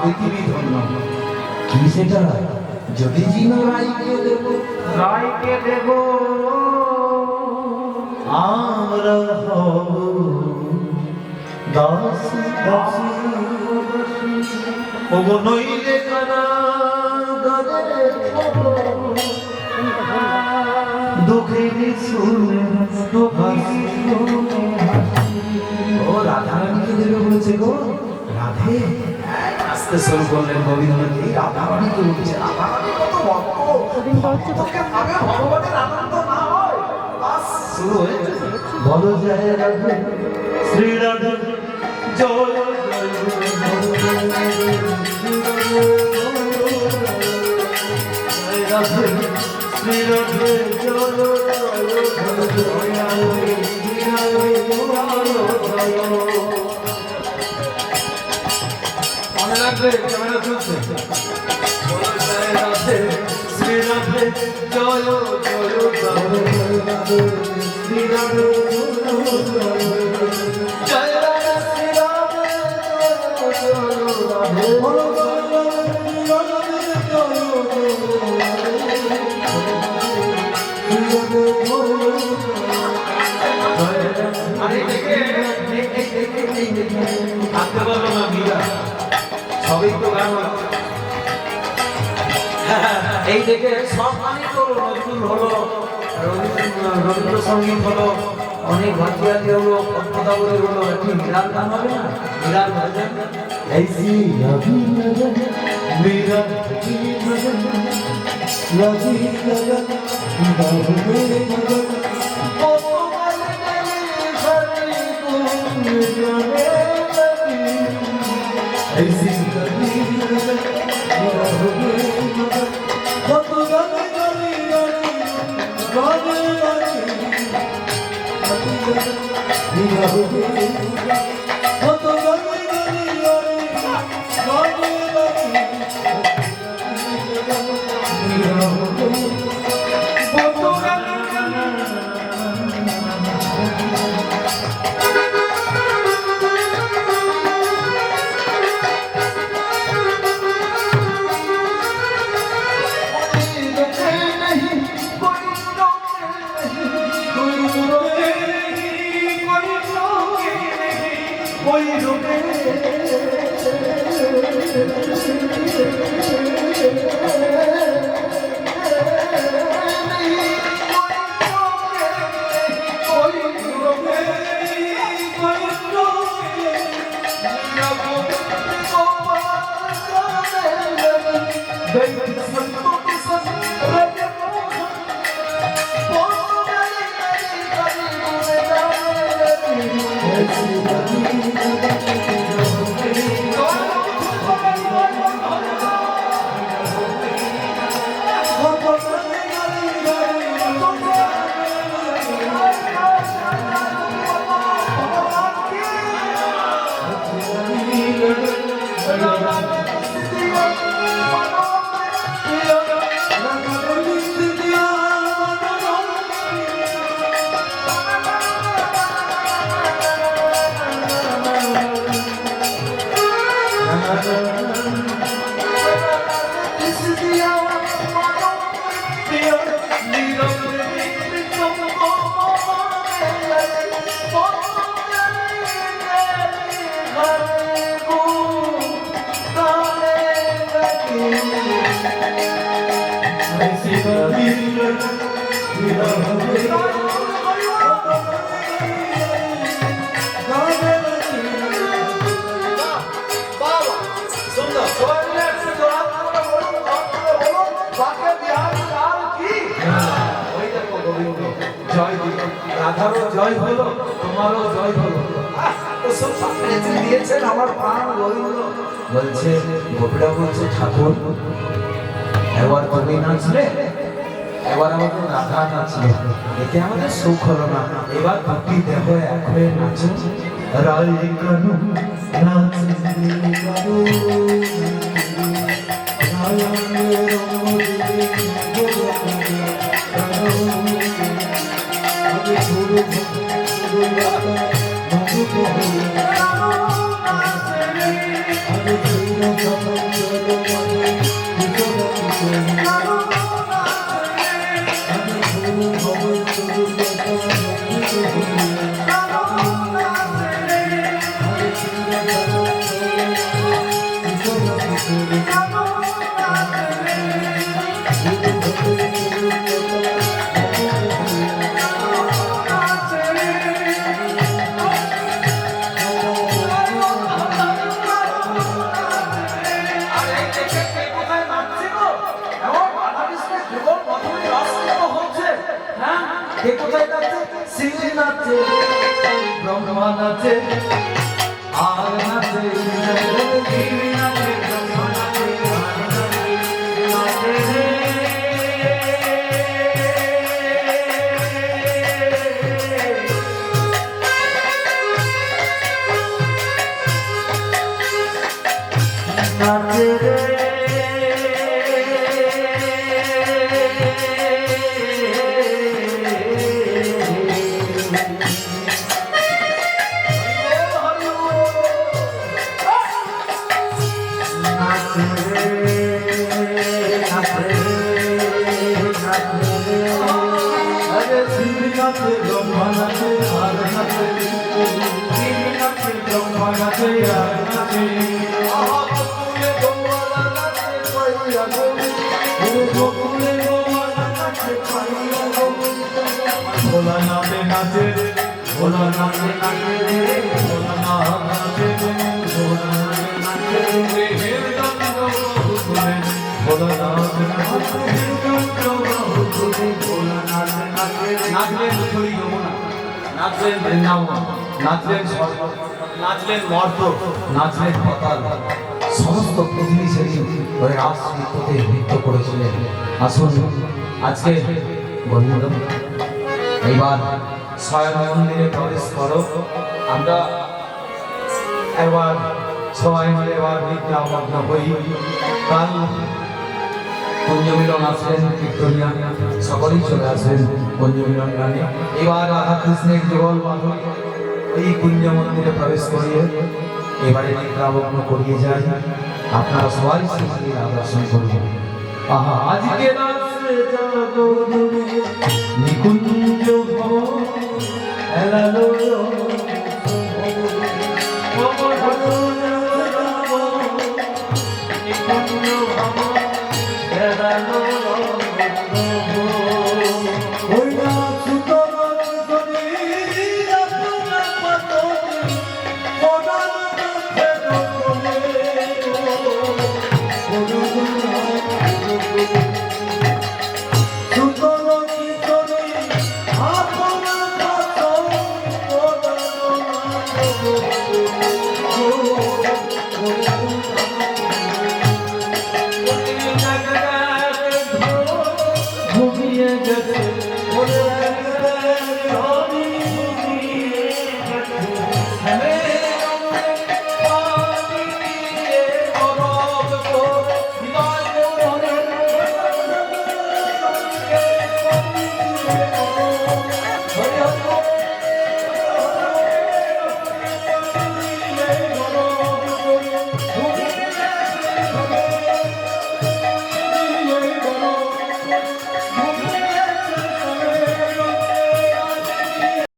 পৃথিবী ধন্য। কি সেটা? যদি জিন রাইকে দেব রায়কে দেব। আমরা হব দাস দাসী ওগো নইলে কারা দুঃখের শুনে ও রাধারানীকে দেবে বলেছে গো রাধে। আসতে শুরু করলেন গোবিন্দকে রাধারানীকে উঠছে রাধারানী কত ভক্ত ভক্তকে ভাবে ভগবানের আনন্দ না হয় বাস শুরু হয়েছে বলো জয় রাধে শ্রী রাধে জয় জয় রাধে শ্রী রাধে জয় মনে রাখবে ক্যামেরা চলছে জয় রাধে শ্রী রাধে জয় জয় রাধে শ্রী রাধে জয় রাধে শ্রী রাধে জয় রাধে আরে দেখে সবই তো গান। এই দেখে সব গানই তো নজরুল হলো রবীন্দ্রসঙ্গীত হলো, অনেক ভাটিয়ালি হলো কল্পতাবলী হলো, একটু মিরাল গান হবে না? মিরাল ভজন এই জি गली জয়। রাধারও জয় হলো তোমারও জয় হলো দিয়েছেন আমার প্রাণ গোবিন্দ বলছে গোপীরা বলছে ঠাকুর এবার তুমি নাচলে এবার আমাদের রাধা নাচলে এতে আমাদের সুখ হলো না। এবার ভক্তি দেহ এক হয়ে নাচো রায় কানু নাচ যুগল মধুরী রসগোল্লা হচ্ছে। হ্যাঁ? কে কোথায় নাচছে? শিব নাচছে, ব্রহ্মা নাচছে, আর নাচছে শিব নাচছে, ভোলা নাচে নাচে ভোলা নাচে নাচে ভোলা নাচে ভোলা নাচে ভোলা নাচে নাচলেন নাচলেন নাচলেন স্বর্গ নাচলেন মর্ত নাচলেন পাতাল। সমস্ত পৃথিবী সেদিন ওই নৃত্য করেছিলেন। আসুন, আজকে বন্ধুরা এইবার স্বয়ং মন্দিরে প্রবেশ করো। আমরা একবার সবাই মিলে এবার নিদ্রামগ্ন হই। কাল কুঞ্জমিলন আসলেন কীর্তনিয়া। সকলেই চলে আসবেন কুঞ্জমিলন গানে। এবার রাধা কৃষ্ণের যুগল এই কুঞ্জ মন্দিরে প্রবেশ করিয়ে এবারে নিদ্রামগ্ন করিয়ে যায় আপনারা সবাই সেই দর্শন করবেন আহা আজকে ভব এলালো ওই જગ બોલે